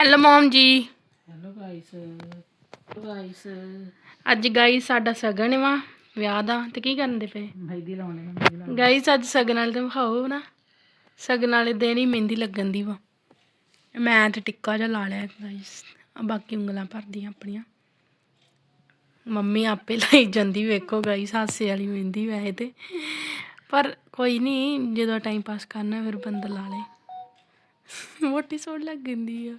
Hello mom ਜੀ hello guys guys ਅੱਜ ਗਾਈ ਸਾਡਾ ਸਗਨ ਵਾ ਵਿਆਹ ਦਾ ਤੇ ਕੀ ਕਰਨ ਦੇ ਪਏ? ਮਹਿੰਦੀ ਲਾਉਣੇ ਮਹਿੰਦੀ ਲਾਉਣੇ ਗਾਈਸ ਅੱਜ ਸਗਨ ਵਾਲੇ ਦਿਨ ਵਿਖਾਓ ਨਾ। ਸਗਨ ਵਾਲੇ ਦਿਨ ਹੀ ਮਹਿੰਦੀ ਲੱਗਣ ਦੀ ਵਾ। ਮੈਂ ਤੇ ਟਿੱਕਾ ਜਿਹਾ ਲਾ ਲਿਆ ਗਾਈਸ ਬਾਕੀ ਉਂਗਲਾਂ ਭਰਦੀਆਂ ਆਪਣੀਆਂ। ਮੰਮੀ ਆਪੇ ਲਾਈ ਜਾਂਦੀ ਵੇਖੋ ਗਾਈਸ ਹਾਸੇ ਵਾਲੀ ਮਹਿੰਦੀ ਵੈਸੇ ਤੇ। ਪਰ ਕੋਈ ਨਹੀਂ ਜਦੋਂ ਟਾਈਮ ਪਾਸ ਕਰਨਾ ਫਿਰ ਬੰਦਾ ਲਾ ਲੇ। ਮੋਟੀ ਸੋੜ ਲੱਗ ਜਾਂਦੀ ਆ।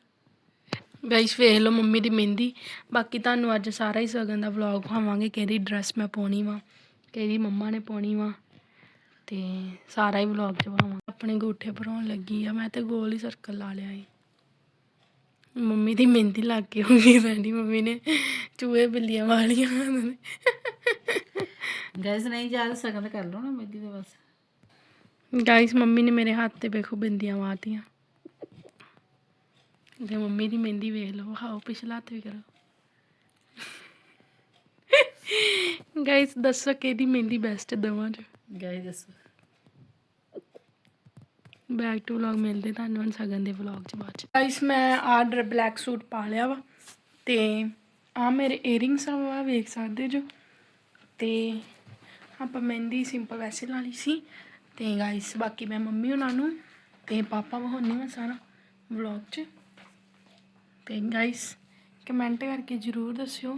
ਗਾਈਸ ਵੇਖ ਲਓ ਮੰਮੀ ਦੀ ਮਹਿੰਦੀ। ਬਾਕੀ ਤੁਹਾਨੂੰ ਅੱਜ ਸਾਰਾ ਹੀ ਸਗਨ ਦਾ ਵਲੌਗ ਪਾਵਾਂਗੇ ਕਿਹੜੀ ਡਰੈਸ ਮੈਂ ਪਾਉਣੀ ਵਾ ਕਿਹੜੀ ਮੰਮਾ ਨੇ ਪਾਉਣੀ ਵਾ। ਤੇ ਸਾਰਾ ਹੀ ਵਲੌਗ ਚ ਪਾਵਾਂ ਆਪਣੇ ਗੂਠੇ ਭਰਾਉਣ ਲੱਗੀ ਆ ਮੈਂ ਤੇ ਗੋਲ ਹੀ ਸਰਕਲ ਲਾ ਲਿਆ ਏ। ਮੰਮੀ ਦੀ ਮਹਿੰਦੀ ਲੱਗ ਕੇ ਹੋ ਗਈ ਰੈਡੀ ਮੰਮੀ ਨੇ ਚੂਹੇ ਬਿੱਲੀਆਂ ਵਾਲੀਆਂ ਗਾਇਸ ਨਹੀਂ ਜਾ ਸਕਦਾ ਕਰ ਲਓ ਨਾ ਮਹਿੰਦੀ ਦੇ ਬਸ। ਗਾਈਸ ਮੰਮੀ ਨੇ ਮੇਰੇ ਹੱਥ ਤੇ ਵੇਖੋ ਬਿੰਦੀਆਂ ਵਾਤੀਆਂ ਤੇ ਮੰਮੀ ਦੀ ਮਹਿੰਦੀ ਵੇਖ ਲਓ ਹਾਓ ਪਿਛਲਾ ਹੱਥ ਵੀ ਕਰੋ। ਗਾਈਸ ਦੱਸੋ ਕਿਹਦੀ ਮਹਿੰਦੀ ਬੈਸਟ ਦਵਾਂ ਚ ਗਾਇਸ ਦੱਸੋ। ਬੈਕ ਟੂ ਵਲੌਗ ਮਿਲਦੇ ਤੁਹਾਨੂੰ ਹੁਣ ਸਗਨ ਦੇ ਵਲੌਗ ਚ ਬਾਅਦ ਚ। ਗਾਈਸ ਮੈਂ ਆਰਡਰ ਬਲੈਕ ਸੂਟ ਪਾ ਲਿਆ ਵਾ ਤੇ ਆ ਮੇਰੇ ਏਅਰਿੰਗਸ ਆ ਵਾ ਵੇਖ ਸਕਦੇ ਜੋ? ਤੇ ਆਪਾਂ ਮਹਿੰਦੀ ਸਿੰਪਲ ਵੈਸੇ ਲਾ ਲਈ ਸੀ। ਤੇ ਗਾਈਸ ਬਾਕੀ ਮੈਂ ਮੰਮੀ ਉਹਨਾਂ ਨੂੰ ਤੇ ਪਾਪਾ ਵਹਾਉਣੀ ਮੈਂ ਸਾਰਾ ਵਲੌਗ ਚ। ਤੇ ਗਾਈਸ ਕਮੈਂਟ ਕਰਕੇ ਜਰੂਰ ਦੱਸਿਓ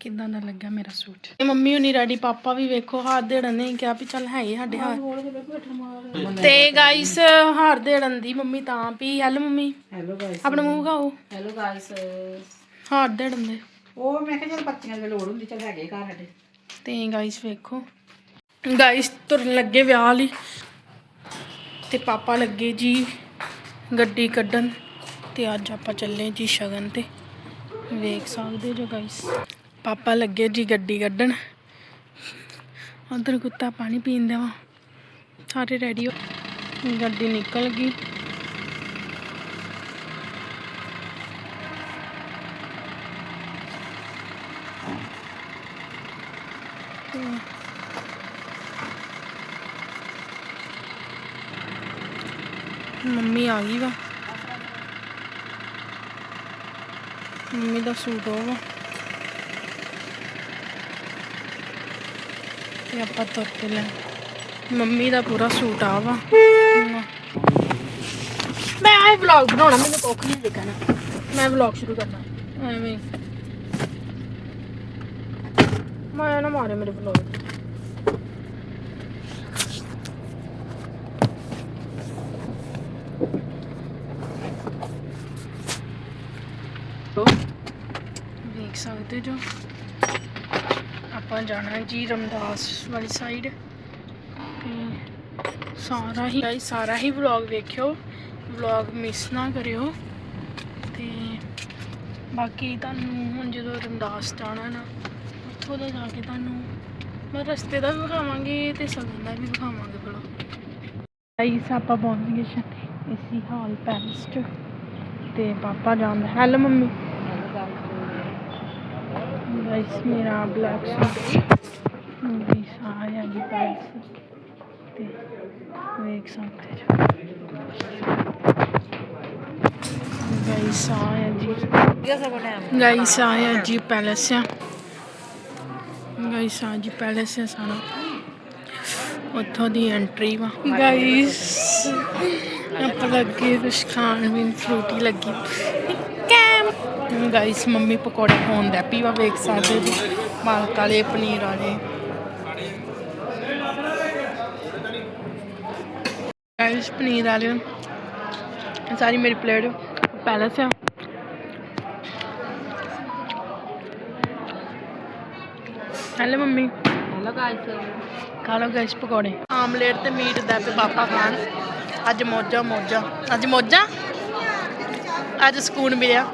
ਕਿਦਾਂ ਦਾ ਲੱਗਾ ਮੇਰਾ ਸੂਟ। ਤੇ ਮੰਮੀ ਹੁਣੀ ਰੈਡੀ ਪਾਪਾ ਵੀ ਵੇਖੋ ਹੱਥ ਦੇੜਨ ਨੇ ਕਿਹਾ ਵੀ ਚੱਲ ਹੈ ਹੀ ਸਾਡੇ ਹੱਥ। ਤੇ ਗਾਈਸ ਹਾਰ ਦੇੜਨ ਦੀ ਮੰਮੀ ਤਾਂ ਵੀ। Hello mummy. ਹੈਲੋ ਗਾਇਸ ਆਪਣਾ ਮੂੰਹ ਖਾਓ ਹੈਲੋ ਗਾਇਸ ਹਾਰ ਦੇੜਨ ਦੇ। ਉਹ ਮੈਂ ਕਿਹਾ ਚਲ ਬੱਚਿਆਂ ਦੀ ਲੋੜ ਹੁੰਦੀ ਚਲ ਹੈਗੇ ਘਰ ਸਾਡੇ। ਤੇ ਗਾਈਸ ਵੇਖੋ। ਗਾਈਸ ਤੁਰਨ ਲੱਗੇ ਵਿਆਹ ਲਈ। ਤੇ ਪਾਪਾ ਲੱਗੇ ਜੀ ਗੱਡੀ ਕੱਢਣ। ਤੇ ਅੱਜ ਆਪਾਂ ਚੱਲੇ ਜੀ ਸ਼ਗਨ ਤੇ। ਵੇਖ ਸਕਦੇ ਜੋ ਗਾਈਸ ਪਾਪਾ ਲੱਗੇ ਜੀ ਗੱਡੀ ਕੱਢਣ। ਉਧਰ ਕੁੱਤਾ ਪਾਣੀ ਪੀਣ ਦੇਵਾ। ਸਾਰੇ ਰੈਡੀ ਹੋ। ਗੱਡੀ ਨਿਕਲ ਗਈ। ਮੰਮੀ ਆ ਗਈ ਵਾ। ਮੰਮੀ ਦਾ ਸੂਟ ਉਹ ਵਾ। ਤੇ ਆਪਾਂ ਤੁਰ ਕੇ ਲੈ ਮੰਮੀ ਦਾ ਪੂਰਾ ਸੂਟ ਆ ਵਾ। ਮੈਂ ਆਏ ਵਲੌਗ ਬਣਾਉਣਾ ਮੈਨੂੰ ਕੁੱਖ ਨਹੀਂ ਦਿਖਣਾ ਮੈਂ ਵਲੌਗ ਸ਼ੁਰੂ ਕਰਨਾ। ਐਵੇਂ। ਮੈਂ ਨਾ ਮਾਰੇ ਮੇਰੇ ਵਲੌਗ ਵੇਖ ਸਕਦੇ ਜੋ ਆਪਾਂ ਜਾਣਾ ਜੀ ਰਮਦਾਸ ਵਾਲੀ ਸਾਈਡ ਸਾਰਾ ਹੀ guys, ਸਾਰਾ ਹੀ ਵਲੌਗ ਵੇਖਿਓ। ਵਲੌਗ ਮਿਸ ਨਾ ਕਰਿਓ। ਤੇ ਬਾਕੀ ਤੁਹਾਨੂੰ ਹੁਣ ਜਦੋਂ ਰਮਦਾਸ ਜਾਣਾ ਨਾ ਉੱਥੋਂ ਦਾ ਜਾ ਕੇ ਤੁਹਾਨੂੰ ਮੈਂ ਰਸਤੇ ਦਾ ਵੀ ਵਿਖਾਵਾਂਗੇ ਤੇ ਸਗਨ ਦਾ ਵੀ ਵਿਖਾਵਾਂਗੇ ਵਲੌਗ ਗਾਈਸ ਆਪਾਂ ਪਹੁੰਚ ਗਏ ਛੱਤੇ ਇਸੀ ਹਾਲ ਪੈਲਸ 'ਚ। ਤੇ ਪਾਪਾ ਜਾਂਦਾ hello mummy. Hello guys guys ਮੇਰਾ ਬਲੈਕ ਸੂਟ ਗਾਈਸ ਆ ਜੀ ਪੈਲਸ ਤੇ ਵੇਖ ਸਕਦੇ ਜੋ ਗਾਈਸ ਆਇਆ ਜੀ ਗਾਈਸ ਆਇਆ ਜੀ ਪੈਲਸ ਆ। ਗਾਈਸ ਆ ਜੀ ਪੈਲਸ ਆ ਸਾਰਾ। ਉੱਥੋਂ ਦੀ ਐਂਟਰੀ ਵਾ। ਗਾਈਸ ਆਪਾਂ ਲੱਗੇ ਕੁਛ ਖਾਣ ਵੀ ਫਰੂਟੀ ਲੱਗੀ। ਗਾਈਸ ਮੰਮੀ ਪਕੌੜੇ ਖਾਣ ਦਾ ਪੀਵਾ ਵੇਖ ਸਕਦੇ ਜੀ। ਮਾਲਕ ਵਾਲੇ ਪਨੀਰ ਵਾਲੇ। ਗਾਈਸ ਪਨੀਰ ਵਾਲੇ। ਸਾਰੀ ਮੇਰੀ ਪਲੇਟ ਪੈਲਸ ਆ। Hello mummy. Hello guys. ਖਾ ਲਓ ਗਾਈਸ ਪਕੌੜੇ। ਆਮਲੇਟ ਤੇ ਮੀਟ ਦਾ ਤੇ ਪਾਪਾ ਖਾਣ। ਅੱਜ ਮੌਜਾਂ ਮੌਜਾਂ। ਅੱਜ ਮੌਜਾਂ? ਅੱਜ ਸਕੂਨ ਮਿਲਿਆ।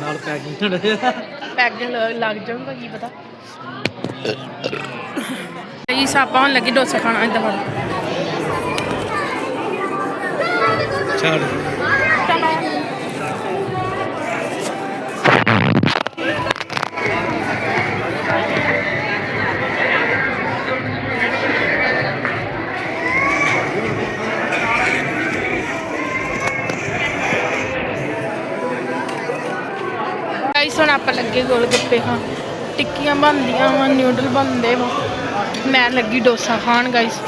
ਨਾਲ ਪੈਕਿੰਗ ਪੈਗ ਲੱਗ ਜਾਊਗਾ ਕੀ ਪਤਾ। ਇਹ ਸਾਪਾ ਹੁਣ ਲੱਗੀ ਡੋਸਾ ਖਾਣਾ ਇੰਦਾ ਫੜ। ਛੱਡ ਲੱਗੇ ਗੋਲ ਗੱਪੇ ਖਾਣ। ਟਿੱਕੀਆਂ ਬਣਦੀਆਂ ਵਾ ਨਿਊਡਲ ਬਣਦੇ ਵਾ। ਮੈਂ ਲੱਗੀ ਡੋਸਾ ਖਾਣ guys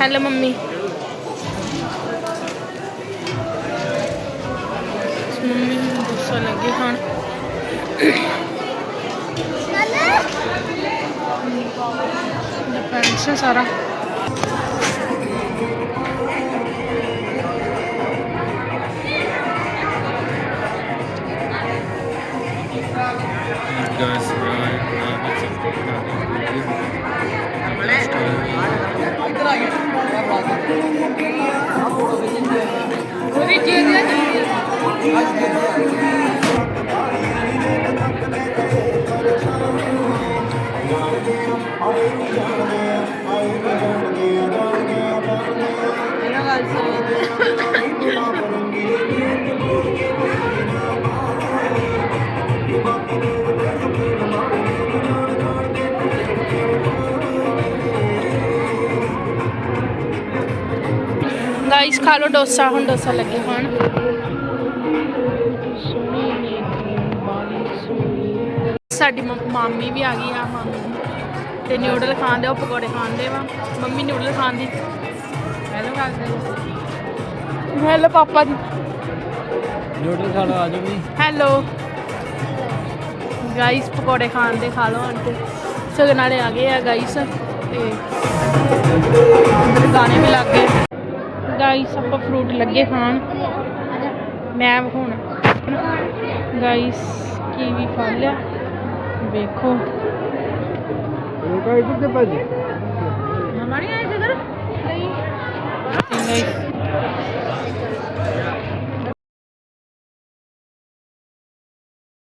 hello mummy. Mummy dosa ਲੱਗੇ ਖਾਣ। Depends you guys really love it. I also guys ਖਾ ਲੋ ਡੋਸਾ ਹੁਣ ਡੋਸਾ ਲੱਗੇ ਖਾਣ ਸਾਡੀ ਮੰਮ- ਵੀ ਆ ਗਈ ਆ ਮਾਮੀ ਤੇ ਨਿਊਡਲ ਖਾਂਦੇ ਉਹ ਪਕੌੜੇ ਖਾਂਦੇ ਵਾ ਮੰਮੀ ਨਿਊਡਲ ਖਾਂਦੀ hello guys hello papa ji noodle ਖਾ ਲਓ ਆਜੋ ਵੀ ਹੈਲੋ ਗਾਈਸ ਪਕੌੜੇ ਖਾਣ ਦੇ ਖਾ ਲਓ ਆਂਟੀ ਸਗਨ ਵਾਲੇ ਆ ਗਏ ਆ ਗਾਈਸ ਤੇ ਗਾਣੇ ਵੀ ਲੱਗ ਗਏ। ਗਾਈਸ ਆਪਾਂ ਫਰੂਟ ਲੱਗੇ ਖਾਣ। ਮੈਂ ਹੁਣ ਗਾਈਸ ਕੀਵੀ ਫੜ ਲਿਆ। ਵੇਖੋ। ਰੋਕਾ ਇੱਧਰ ਤੇ ਭਾਜੀ ਨਹੀਂ ਆਈ ਜਦਰ ਨਹੀਂ